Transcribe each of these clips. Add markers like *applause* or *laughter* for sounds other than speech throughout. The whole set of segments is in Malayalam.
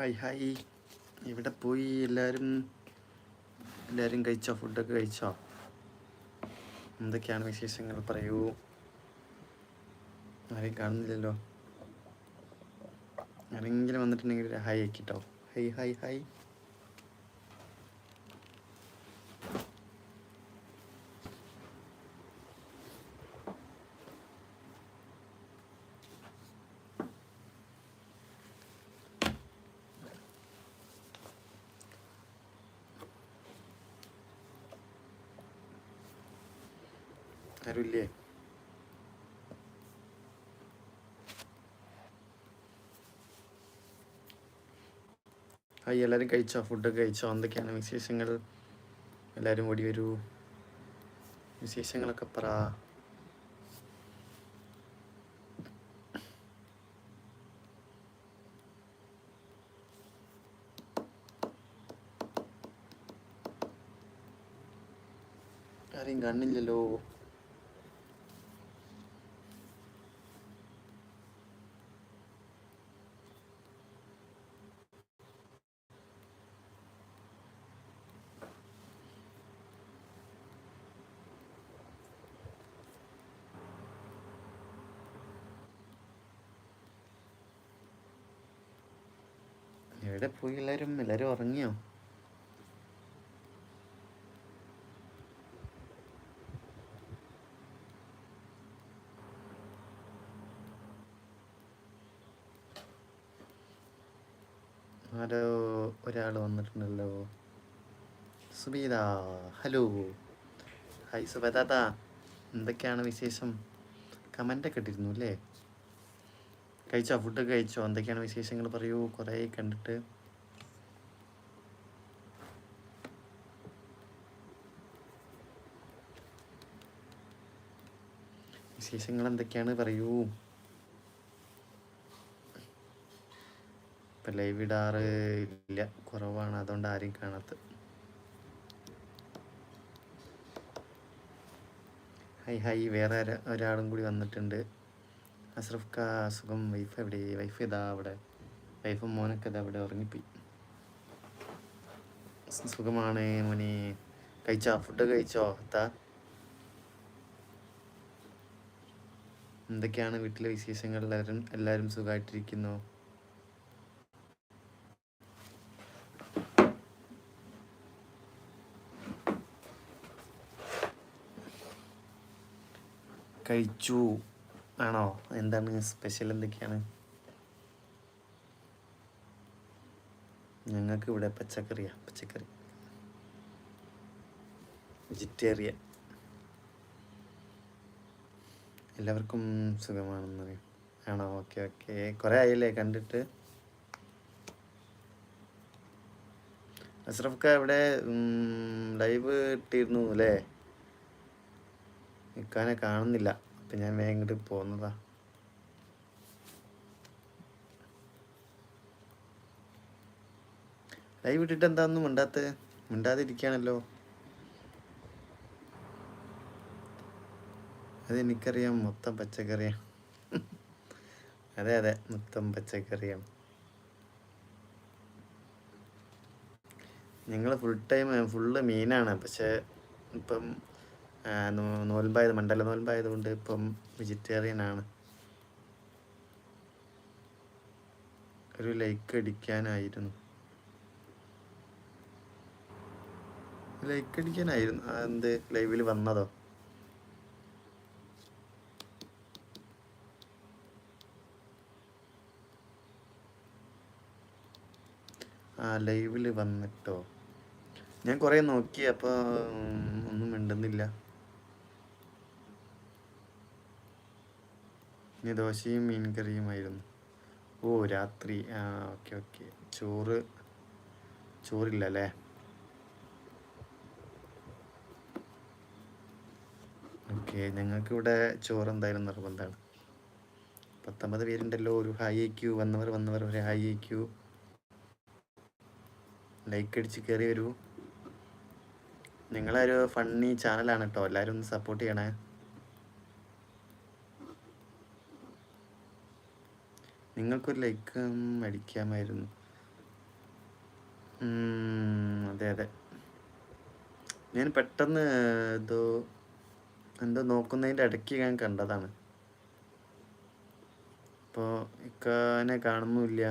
ഹായ് ഹായ് ഇവിടെ പോയി എല്ലാവരും എല്ലാവരും കഴിച്ചോ? ഫുഡൊക്കെ കഴിച്ചോ? എന്തൊക്കെയാണ് വിശേഷങ്ങൾ? പറയൂ. ആരെയും കാണുന്നില്ലല്ലോ. ആരെങ്കിലും വന്നിട്ടുണ്ടെങ്കിൽ ഹായ് ആക്കിട്ടോ. ഹൈ ഹായ് ഹായ് ആരുമില്ലേ ഹായ് എല്ലാവരും കഴിച്ചോ? ഫുഡൊക്കെ കഴിച്ചോ? എന്തൊക്കെയാണ് വിശേഷങ്ങൾ? എല്ലാവരും ഓടി വരൂ. വിശേഷങ്ങളൊക്കെ പറ. ആരെയും കണ്ണില്ലല്ലോ. എവിടെ പോയി എല്ലാവരും എല്ലാവരും ഉറങ്ങിയോ? ആരോ ഒരാൾ വന്നിട്ടുണ്ടല്ലോ. സുബീത ഹലോ. ഹായ് സുബേദാത്ത എന്തൊക്കെയാണ് വിശേഷം? കമന്റൊക്കെ ഇട്ടിരുന്നു അല്ലേ? കഴിച്ചോ? ഫുഡൊക്കെ കഴിച്ചോ? എന്തൊക്കെയാണ് വിശേഷങ്ങൾ? പറയൂ. കുറേ കണ്ടിട്ട്. വിശേഷങ്ങൾ എന്തൊക്കെയാണ്? പറയൂ. ഇപ്പം ലൈവ് ഇടാറ് ഇല്ല. കുറവാണ്. അതുകൊണ്ട് ആരും കാണാത്തത് ഹൈ ഹൈ വേറെ ഒരാ- ഒരാളും കൂടി വന്നിട്ടുണ്ട്. അഷ്റഫ് കാ സുഖം വൈഫ് എവിടെ വൈഫ് ഇതാ അവിടെ? വൈഫും മോനൊക്കെ ഇതാ അവിടെ? ഉറങ്ങിപ്പോയി. സുഖമാണ് മോനെ. കഴിച്ചോ? ഫുഡ് കഴിച്ചോ? താ. എന്തൊക്കെയാണ് വീട്ടിലെ വിശേഷങ്ങൾ? എല്ലാവരും എല്ലാവരും സുഖമായിട്ടിരിക്കുന്നു കഴിച്ചു. ആണോ? എന്താണ് സ്പെഷ്യൽ എന്തൊക്കെയാണ്? ഞങ്ങൾക്ക് ഇവിടെ പച്ചക്കറിയാ പച്ചക്കറി. വെജിറ്റേറിയൻ എല്ലാവർക്കും സുഖമാണെന്ന് ആണോ? ഓക്കെ ഓക്കെ കുറേ ആയില്ലേ കണ്ടിട്ട്? അഷ്റഫ്ക്ക ഇവിടെ ലൈവ് ഇട്ടിരുന്നു അല്ലേ? ഇക്കാനെ കാണുന്നില്ല. അപ്പം ഞാൻ വേഗം പോന്നതാ. ലൈവ് ഇട്ടിട്ട് എന്താന്നും മിണ്ടാത്ത? മിണ്ടാതിരിക്കുകയാണല്ലോ അതെനിക്കറിയാം മൊത്തം പച്ചക്കറിയാണ് അതെ അതെ മൊത്തം പച്ചക്കറിയാണ് ഞങ്ങൾ ഫുൾ ടൈം ഫുള്ള് മീനാണ് പക്ഷേ ഇപ്പം നോൽമ്പായത് മണ്ഡല നോൽമ്പായതുകൊണ്ട് ഇപ്പം വെജിറ്റേറിയൻ ആണ് ഒരു ലൈക്ക് അടിക്കാനായിരുന്നു. ലൈക്ക് അടിക്കാനായിരുന്നു. എന്ത് ലൈവിൽ വന്നതോ? ആ ലൈവിൽ വന്നിട്ടോ? ഞാൻ കുറേ നോക്കി അപ്പോൾ ഒന്നും മിണ്ടുന്നില്ല. ഇനി ദോശയും മീൻ കറിയുമായിരുന്നു ഓ രാത്രി. ആ ഓക്കെ ഓക്കെ. ചോറ് ചോറില്ല അല്ലേ ഓക്കെ ഞങ്ങൾക്ക് ഇവിടെ ചോറ് എന്തായാലും നിർബന്ധമാണ്. പത്തൊമ്പത് പേരുണ്ടല്ലോ ഒരു ഹായ് അയക്കൂ വന്നവർ വന്നവർ ഒരു ഹായ് അയക്കൂ ലൈക്ക് അടിച്ച് കയറി വരൂ. നിങ്ങളൊരു ഫണ്ണി ചാനലാണ് കേട്ടോ എല്ലാവരും ഒന്ന് സപ്പോർട്ട് ചെയ്യണേ. നിങ്ങൾക്കൊരു ലൈക്ക് അടിക്കാമായിരുന്നു ഉം, അതെ അതെ. ഞാൻ പെട്ടെന്ന് എന്തോ എന്തോ നോക്കുന്നതിന്റെ ഇടയ്ക്ക് ഞാൻ കണ്ടതാണ്. അപ്പോൾ ഇക്കാനെ കാണുന്നുമില്ല.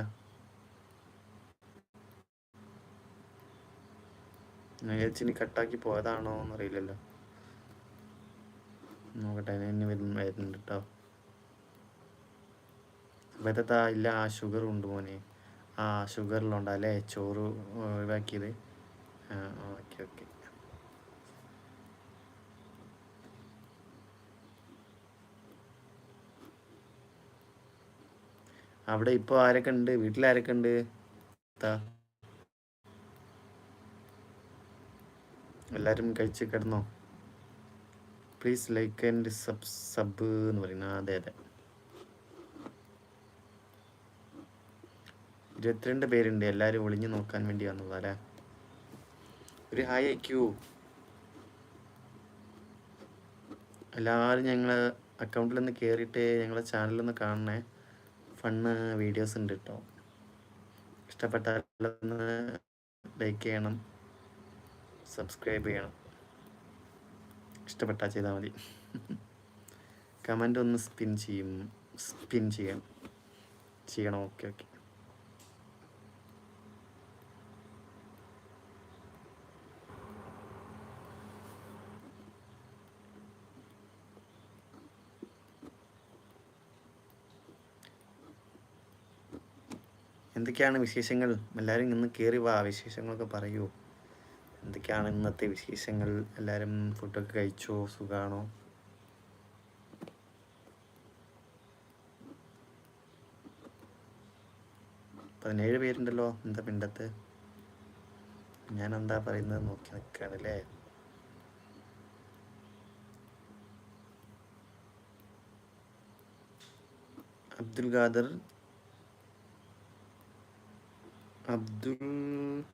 ചേച്ചിനി കട്ടാക്കി പോയതാണോ എന്നറിയില്ലല്ലോ നോക്കട്ടെ വരുന്ന വരുന്നുണ്ട് കേട്ടോ വെറുതെ ഇല്ല ആ ഷുഗർ ഉണ്ട് മോനെ. ആ ഷുഗറിലുണ്ട് അല്ലേ ചോറ് ഒഴിവാക്കിയത്? Okay okay. അവിടെ ഇപ്പോൾ ആരൊക്കെ ഉണ്ട്? വീട്ടിൽ ആരൊക്കെ ഉണ്ട്? എല്ലാവരും കഴിച്ച് കിടന്നോ? Please like and sub sub എന്ന് പറയുന്നത് അതെ അതെ. ഇരുപത്തിരണ്ട് പേരുണ്ട്. എല്ലാവരും ഒളിഞ്ഞു നോക്കാൻ വേണ്ടി വന്നതാ അല്ലേ? ഒരു ഹായ് അയക്കൂ എല്ലാവരും ഞങ്ങൾ അക്കൗണ്ടിൽ നിന്ന് കയറിയിട്ട് ഞങ്ങളെ നിന്ന് കാണണേ ഫണ്ണ് വീഡിയോസ് ഉണ്ട് കേട്ടോ ഇഷ്ടപ്പെട്ടാലൊന്ന് ലൈക്ക് ചെയ്യണം സബ്സ്ക്രൈബ് ചെയ്യണം. ഇഷ്ടപ്പെട്ടാൽ ചെയ്താൽ മതി. *laughs* കമന്റ് ഒന്ന് സ്പിൻ ചെയ്യും സ്പിൻ ചെയ്യാം ചെയ്യണം ഓക്കെ ഓക്കെ എന്തൊക്കെയാണ് വിശേഷങ്ങൾ? എല്ലാവരും ഇന്ന് കയറി വാ വിശേഷങ്ങളൊക്കെ പറയൂ. എന്തൊക്കെയാണ് ഇന്നത്തെ വിശേഷങ്ങൾ? എല്ലാവരും ഫുഡൊക്കെ കഴിച്ചോ? സുഖാണോ? പതിനേഴ് പേരുണ്ടല്ലോ എന്താ പിണ്ടത്ത്? ഞാൻ എന്താ പറയുന്നത് നോക്കി നിൽക്കുകയാണല്ലേ Abdul Khader Abdul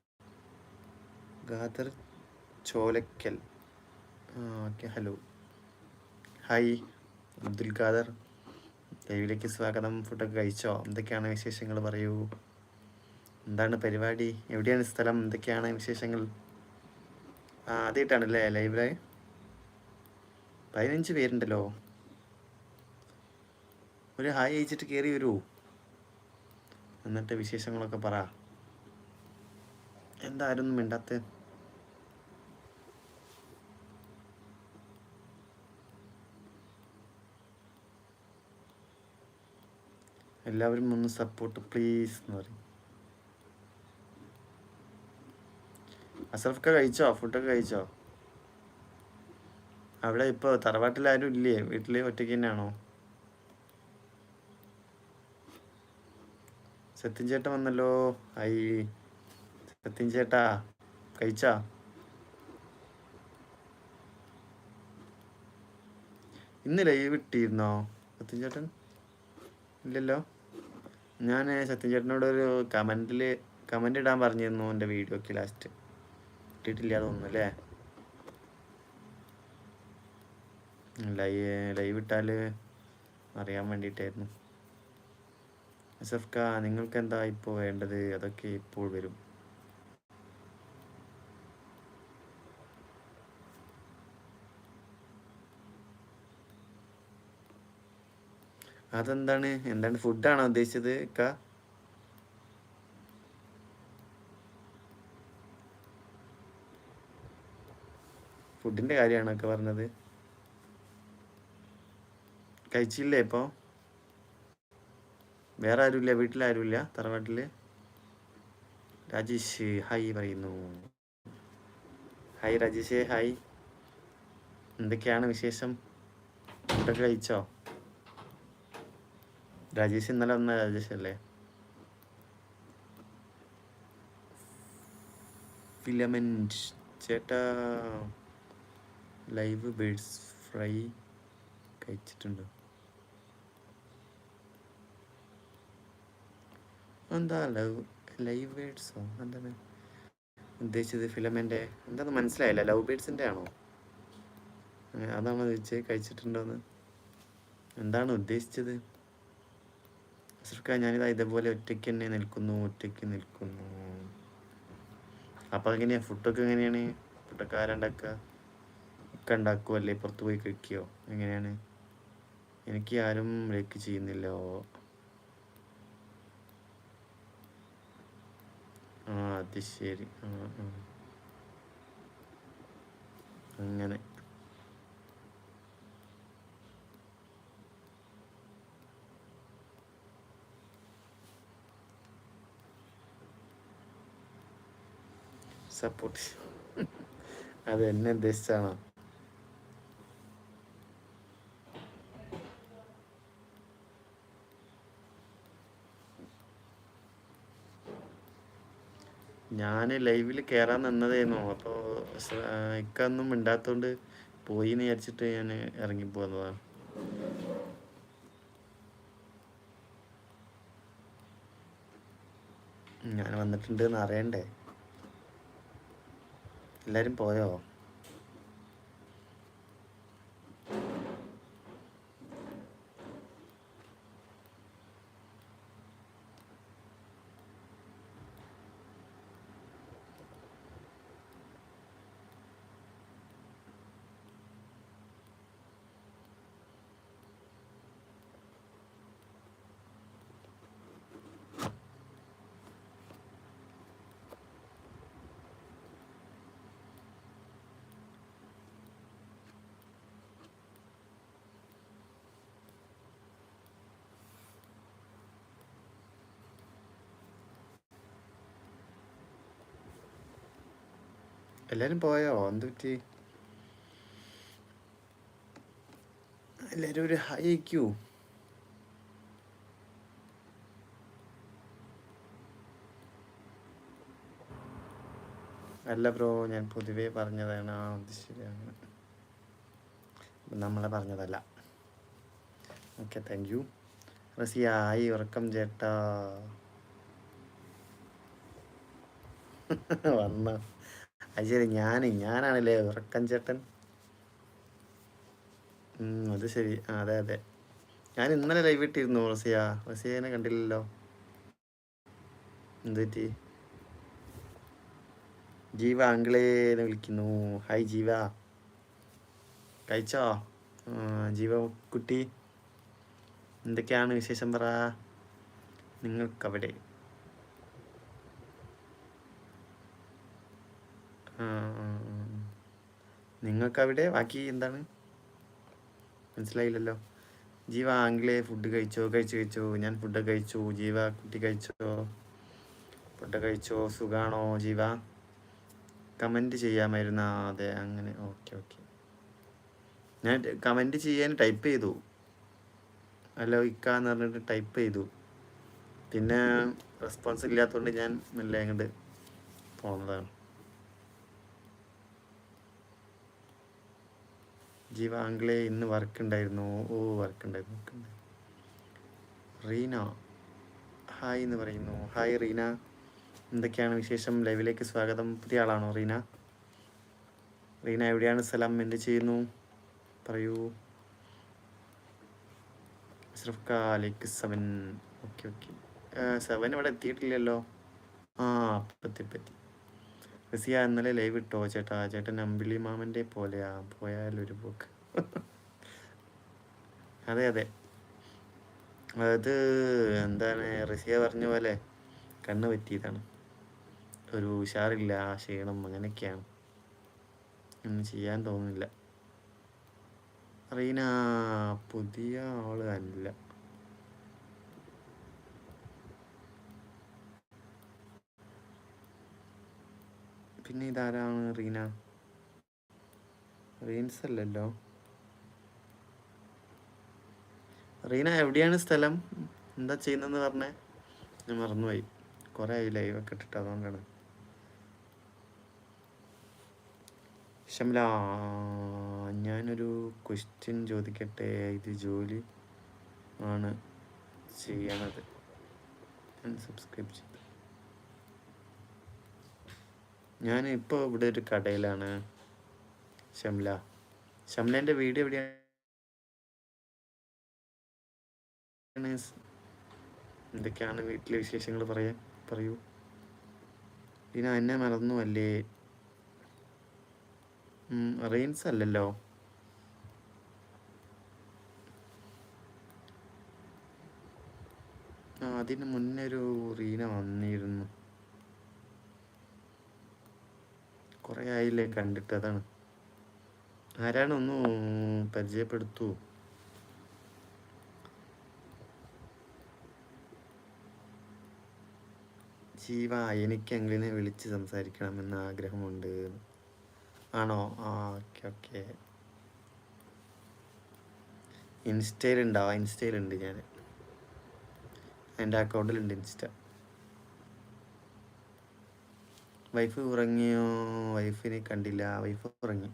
Khader Cholakkal. Okay hello. Hi Abdul Khader. ലൈവിലേക്ക് സ്വാഗതം. ഫുഡൊക്കെ കഴിച്ചോ? എന്തൊക്കെയാണ് വിശേഷങ്ങൾ? പറയൂ. എന്താണ് പരിപാടി? എവിടെയാണ് സ്ഥലം? എന്തൊക്കെയാണ് വിശേഷങ്ങൾ? ആദ്യമായിട്ടാണല്ലേ ലൈവിൽ പതിനഞ്ച് പേരുണ്ടല്ലോ. ഒരു ഹായ് അയച്ചിട്ട് കയറി വരൂ എന്നിട്ട് വിശേഷങ്ങളൊക്കെ പറ. എന്തായിരുന്നു മിണ്ടാത്ത? എല്ലാവരും ഒന്ന് സപ്പോർട്ട് പ്ലീസ് എന്ന് പറയും. അസറഫൊക്കെ കഴിച്ചോ? ഫുഡൊക്കെ കഴിച്ചോ? അവിടെ ഇപ്പോൾ തറവാട്ടിൽ ആരും ഇല്ലേ? വീട്ടിൽ ഒറ്റയ്ക്ക് തന്നെയാണോ? സത്യൻ ചേട്ടൻ വന്നല്ലോ. ഐ സത്യൻ ചേട്ടാ കഴിച്ചാ? ഇന്ന് ലൈവ് ഇട്ടിരുന്നോ സത്യൻ ചേട്ടൻ? ഇല്ലല്ലോ. ഞാൻ സത്യൻ ചേട്ടനോട് ഒരു കമന്റിൽ കമന്റ് ഇടാൻ പറഞ്ഞിരുന്നു എന്റെ വീഡിയോക്ക് ലാസ്റ്റ് ഇട്ടിട്ടില്ല തോന്നുന്നു അല്ലേ? ലൈവ് ലൈവ് ഇട്ടാൽ അറിയാൻ വേണ്ടിയിട്ടായിരുന്നു. അസഫ്ക നിങ്ങൾക്ക് എന്താ ഇപ്പോൾ വേണ്ടത്? അതൊക്കെ ഇപ്പോൾ വരും. അതെന്താണ്? എന്താണ് ഫുഡാണോ ഉദ്ദേശിച്ചത്? ക? ഫുഡിന്റെ കാര്യമാണോ ഒക്കെ പറഞ്ഞത്? കഴിച്ചില്ലേ ഇപ്പോൾ വേറെ ആരുമില്ല വീട്ടിലാരുമില്ല തറവാട്ടിൽ രാജേഷ് ഹായ് പറയുന്നു. ഹായ് രാജേഷ് ഹായ് എന്തൊക്കെയാണ് വിശേഷം? ഫുഡൊക്കെ കഴിച്ചോ? രാജേഷ് ഇന്നലെ വന്ന രാജേഷ് അല്ലേ? ഫിലമെന്റ്. ചേട്ടാ ലൈവ് ബേഡ്സ് ഫ്രൈ കഴിച്ചിട്ടുണ്ട്. എന്താ ലവ് ലൈവ് ബേഡ്സോ? എന്താണ് ഉദ്ദേശിച്ചത് ഫിലമെന്റെ എന്താന്ന് മനസ്സിലായില്ല. ലവ് ബേഡ്സിന്റെ ആണോ? അതാണോ ചോദിച്ചത് കഴിച്ചിട്ടുണ്ടോന്ന്? എന്താണ് ഉദ്ദേശിച്ചത്? അസർക്ക ഞാനിതാ ഇതേപോലെ ഒറ്റയ്ക്ക് തന്നെ നിൽക്കുന്നു ഒറ്റയ്ക്ക് നിൽക്കുന്നു. അപ്പം എങ്ങനെയാണ് ഫുഡൊക്കെ എങ്ങനെയാണ്? ഫുഡൊക്കെ ആരുണ്ടാക്കുക ഒക്കെ ഉണ്ടാക്കുമോ അല്ലേ? പുറത്ത് പോയി കഴിക്കുകയോ എങ്ങനെയാണ്? എനിക്ക് ആരും ലൈക്ക് ചെയ്യുന്നില്ലോ. ആ അത് ശരി. അങ്ങനെ. സപ്പോർട്ട് *laughs* അത് എന്നെ ഉദ്ദേശിച്ചാണോ. ഞാൻ ലൈവിൽ കയറാൻ നിന്നതായിരുന്നു. അപ്പോൾ ഇക്കൊന്നും മിണ്ടാത്തോണ്ട് പോയി എന്ന് വിചാരിച്ചിട്ട് ഞാൻ ഇറങ്ങിപ്പോന്നതാണ് ഞാൻ വന്നിട്ടുണ്ട് എന്ന് അറിയണ്ടേ? എല്ലാരും പോയോ എല്ലാരും പോയോ? എന്ത് പറ്റി എല്ലാരും ഒരു ഹൈ അയക്കൂ അല്ല ബ്രോ ഞാൻ പൊതുവേ പറഞ്ഞതാണ് ആ അത് ശരിയാണ്. നമ്മളെ പറഞ്ഞതല്ല. ഓക്കെ താങ്ക് യു റസിയ ആയി ഉറക്കം ചേട്ടാ. *laughs* വന്ന. അത് ശരി ഞാൻ ഞാനാണല്ലേ ഉറക്കം ചേട്ടൻ? അത് ശരി. അതെ അതെ. ഞാൻ ഇന്നലെ ലൈവ് ഇട്ടിരുന്നു റസിയ. റസിയനെ കണ്ടില്ലല്ലോ. എന്തുപറ്റി ജീവ ജീവ എന്ന് വിളിക്കുന്നു. ഹായ് ജീവ. കഴിച്ചോ? ജീവ കുട്ടി. എന്തൊക്കെയാണ് വിശേഷം പറ? നിങ്ങൾക്കവിടെ ആ, ആ, ആ. നിങ്ങൾക്കവിടെ ബാക്കി എന്താണ്? മനസ്സിലായില്ലല്ലോ. ജീവ ആംഗ്ലേ ഫുഡ് കഴിച്ചോ? കഴിച്ചു കഴിച്ചോ? ഞാൻ ഫുഡ് കഴിച്ചു. ജീവ കുട്ടി കഴിച്ചോ? ഫുഡ് കഴിച്ചോ? സുഖാണോ ജീവ? കമന്റ് ചെയ്യാമായിരുന്നു? അതെ അങ്ങനെ. Okay okay. ഞാൻ കമന്റ് ചെയ്യാൻ ടൈപ്പ് ചെയ്തു. ഹലോ ഇക്ക എന്ന് പറഞ്ഞിട്ട് ടൈപ്പ് ചെയ്തു. പിന്നെ റെസ്പോൺസ് ഇല്ലാത്തതുകൊണ്ട് ഞാൻ മെല്ലെ അങ്ങോട്ട് പോന്നതാണ്. ജീവ ആംഗ്ലേ ഇന്ന് വർക്ക് ഉണ്ടായിരുന്നു ഓ വർക്ക് ഉണ്ടായിരുന്നു work ഉണ്ടായിരുന്നു. റീന ഹായ് എന്ന് പറയുന്നു. ഹായ് റീന. എന്തൊക്കെയാണ് വിശേഷം? ലൈവിലേക്ക് സ്വാഗതം. പുതിയ ആളാണോ റീന? റീന എവിടെയാണ് സ്ഥലം എന്ത് ചെയ്യുന്നു? പറയൂ. സെവൻ. Okay okay. സെവൻ ഇവിടെ എത്തിയിട്ടില്ലല്ലോ. ആ പറ്റി പറ്റി റസിയ ഇന്നലെ ലൈവ് ഇട്ടോ? ചേട്ടാ ചേട്ടൻ അമ്പിളി മാമന്റെ പോലെയാ. പോയാലൊരു പോക്ക്. അതെ അതെ. അത് എന്താണ് റസിയ പറഞ്ഞ പോലെ കണ്ണ് പറ്റിയതാണ്. ഒരു ഉഷാറില്ല ക്ഷീണം അങ്ങനെയൊക്കെയാണ്. ഒന്നും ചെയ്യാൻ തോന്നുന്നില്ല. റീന പുതിയ ആൾ അല്ല. പിന്നെ ഇതാരാണ് റീന? റീൻസ് അല്ലല്ലോ. റീന എവിടെയാണ് സ്ഥലം? എന്താ ചെയ്യുന്നതെന്ന് പറഞ്ഞേ. ഞാൻ മറന്നുപോയി. കുറേ ആയി ലൈവ് ഒക്കെ ഇട്ടിട്ട് അതുകൊണ്ടാണ്. ഷംല ഞാനൊരു ക്വസ്റ്റ്യൻ ചോദിക്കട്ടെ. ഇത് ജോലി ആണ് ചെയ്യണത്. സബ്സ്ക്രൈബ് ചെയ്തു ഞാൻ ഇപ്പോൾ ഇവിടെ ഒരു കടയിലാണ്. ഷംല. ഷംലേന്റെ വീട് എവിടെയാണ്? എന്തൊക്കെയാണ് വീട്ടിലെ വിശേഷങ്ങൾ? പറയാൻ പറയൂ. പിന്നെ എന്നെ മറന്നു അല്ലേ റെയിൻസ് അല്ലല്ലോ. അതിന് മുന്നേ ഒരു റീന വന്നിരുന്നു. കുറേ ആയില്ലേ കണ്ടിട്ട് അതാണ്. ആരാണ് ഒന്ന് പരിചയപ്പെടുത്തൂ. ജീവ എനിക്ക് അങ്ങനെ വിളിച്ച് സംസാരിക്കണമെന്ന് ആഗ്രഹമുണ്ട്. ആണോ? ആ ഓക്കെ ഓക്കെ. ഇൻസ്റ്റയിലുണ്ടാവും ഇൻസ്റ്റയിലുണ്ട് ഞാൻ എന്റെ അക്കൗണ്ടിലുണ്ട് ഇൻസ്റ്റ. വൈഫ് ഉറങ്ങിയോ? വൈഫിനെ കണ്ടില്ല. വൈഫ് ഉറങ്ങി.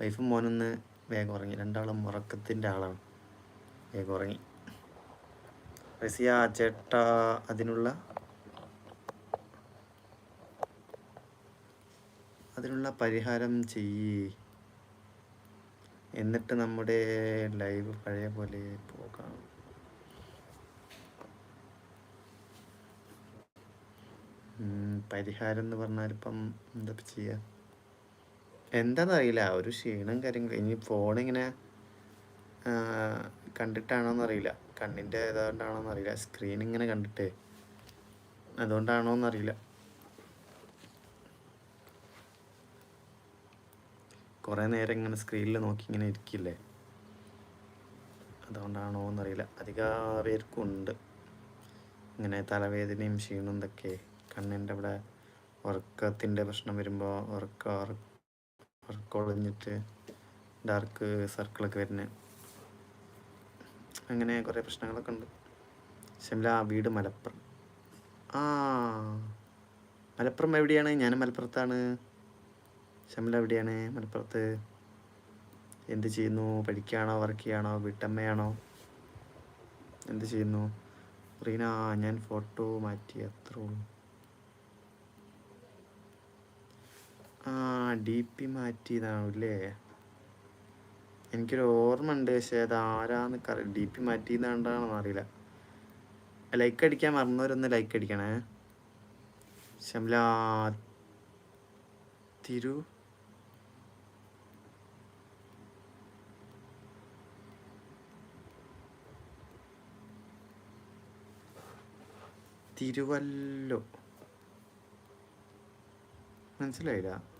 വൈഫും മോനൊന്ന് വേഗം ഉറങ്ങി. രണ്ടാളും ഉറക്കത്തിന്റെ ആളാണ്. വേഗം ഉറങ്ങി. റസിയ ചേട്ട അതിനുള്ള അതിനുള്ള പരിഹാരം ചെയ്യ്. എന്നിട്ട് നമ്മുടെ ലൈവ് പഴയ പോലെ പോകാം. പരിഹാരം എന്ന് പറഞ്ഞാൽ ഇപ്പം എന്താ ചെയ്യുക എന്താണെന്നറിയില്ല ഒരു ക്ഷീണം കാര്യങ്ങൾ. ഇനി ഫോണിങ്ങനെ കണ്ടിട്ടാണോന്ന് അറിയില്ല കണ്ണിന്റെ ഏതാണ്ടാണോന്ന് അറിയില്ല സ്ക്രീൻ ഇങ്ങനെ കണ്ടിട്ടേ. അതുകൊണ്ടാണോന്നറിയില്ല. കുറേ നേരം ഇങ്ങനെ സ്ക്രീനിൽ നോക്കി ഇങ്ങനെ ഇരിക്കില്ലേ? അതുകൊണ്ടാണോ എന്നറിയില്ല അധികം പേർക്കും ഉണ്ട് ഇങ്ങനെ തലവേദനയും ക്ഷീണം ഇതൊക്കെ. കണ്ണിന്റെ അവിടെ ഉറക്കത്തിന്റെ പ്രശ്നം വരുമ്പോൾ ഉറക്ക ഉറക്കൊളിഞ്ഞിട്ട് ഡാർക്ക് സർക്കിളൊക്കെ വരുന്നത് അങ്ങനെ കുറേ പ്രശ്നങ്ങളൊക്കെ ഉണ്ട്. ഷംല വീട് മലപ്പുറം. ആ മലപ്പുറം എവിടെയാണ്? ഞാൻ മലപ്പുറത്താണ്. ശമില എവിടെയാണ്? മലപ്പുറത്ത്. എന്ത് ചെയ്യുന്നു? പഠിക്കുകയാണോ? വർക്ക് ചെയ്യുകയാണോ? വീട്ടമ്മയാണോ? എന്ത് ചെയ്യുന്നു? റീന ഞാൻ ഫോട്ടോ മാറ്റി അത്രേ ഉള്ളൂ. ഡി പി മാറ്റിയതാണല്ലേ? എനിക്കൊരു ഓർമ്മ ഉണ്ട് പക്ഷേ അത് ആരാന്ന് ഡി പി മാറ്റിയതാണ്ടാണെന്ന് അറിയില്ല. ലൈക്ക് അടിക്കാൻ മറന്നവരൊന്ന് ലൈക്ക് അടിക്കണേ. ശംല തിരു. തിരുവല്ലോ. മനസ്സിലായില്ല?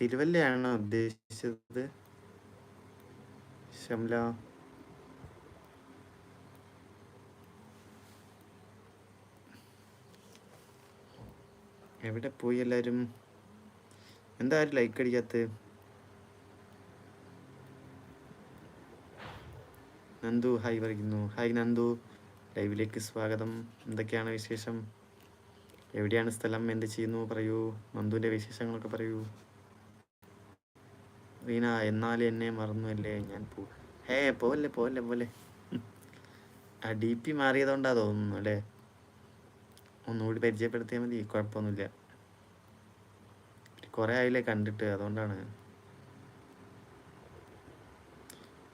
തിരുവല്ലയാണോ ഉദ്ദേശിച്ചത്. ശംല എവിടെ പോയി എല്ലാവരും എന്താ ലൈക്ക് അടിക്കാത്ത നന്ദു ഹായ് പറയുന്നു. ഹായ് നന്ദു. ലൈവിലേക്ക് സ്വാഗതം. എന്തൊക്കെയാണ് വിശേഷം? എവിടെയാണ് സ്ഥലം? എന്ത് ചെയ്യുന്നു? പറയൂ. നന്ദുവിന്റെ വിശേഷങ്ങളൊക്കെ പറയൂ. റീന എന്നാലും എന്നെ മറന്നുവല്ലേ ഞാൻ പോ. ഹേ പോവല്ലേ പോവല്ലേ പോലെ. ആ ഡി പി മാറിയതുകൊണ്ടാ തോന്നുന്നു അല്ലേ? ഒന്നുകൂടി പരിചയപ്പെടുത്തിയാൽ മതി കുഴപ്പമൊന്നുമില്ല. കുറേ ആയില്ലേ കണ്ടിട്ട് അതുകൊണ്ടാണ്.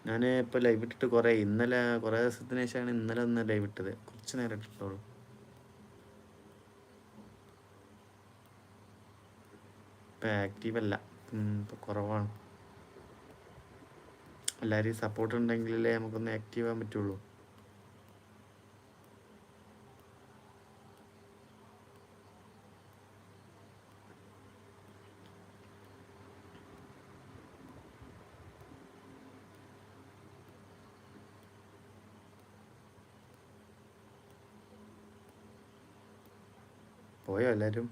ഞാൻ ഇപ്പോൾ ലൈവ് ഇട്ടിട്ട് കുറേ ഇന്നലെ കുറേ ദിവസത്തിന് ശേഷമാണ് ഇന്നലെ ഒന്ന് ലൈവ് ഇട്ടത്. കുറച്ച് നേരം ഇട്ടിട്ടുള്ളൂ. ഇപ്പം ആക്റ്റീവ് അല്ല. ഇപ്പം കുറവാണ്. എല്ലാവരെയും സപ്പോർട്ട് ഉണ്ടെങ്കിലല്ലേ നമുക്കൊന്ന് ആക്റ്റീവ് ആകാൻ പറ്റുള്ളൂ. പോയോ എല്ലാവരും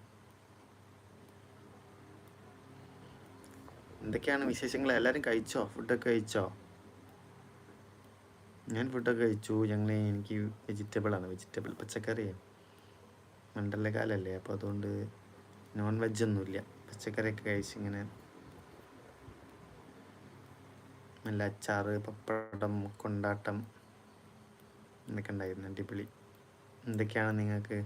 എന്തൊക്കെയാണ് വിശേഷങ്ങൾ എല്ലാവരും കഴിച്ചോ? ഫുഡൊക്കെ കഴിച്ചോ? ഞാൻ ഫുഡൊക്കെ കഴിച്ചു. ഞങ്ങൾ എനിക്ക് വെജിറ്റബിളാണ് വെജിറ്റബിൾ പച്ചക്കറി. കാലല്ലേ. അപ്പോൾ അതുകൊണ്ട് നോൺ വെജ് ഒന്നുമില്ല. പച്ചക്കറിയൊക്കെ കഴിച്ച് ഇങ്ങനെ നല്ല അച്ചാറ് പപ്പടം കൊണ്ടാട്ടം എന്നൊക്കെ ഉണ്ടായിരുന്നു. അടിപൊളി. എന്തൊക്കെയാണ് നിങ്ങൾക്ക്?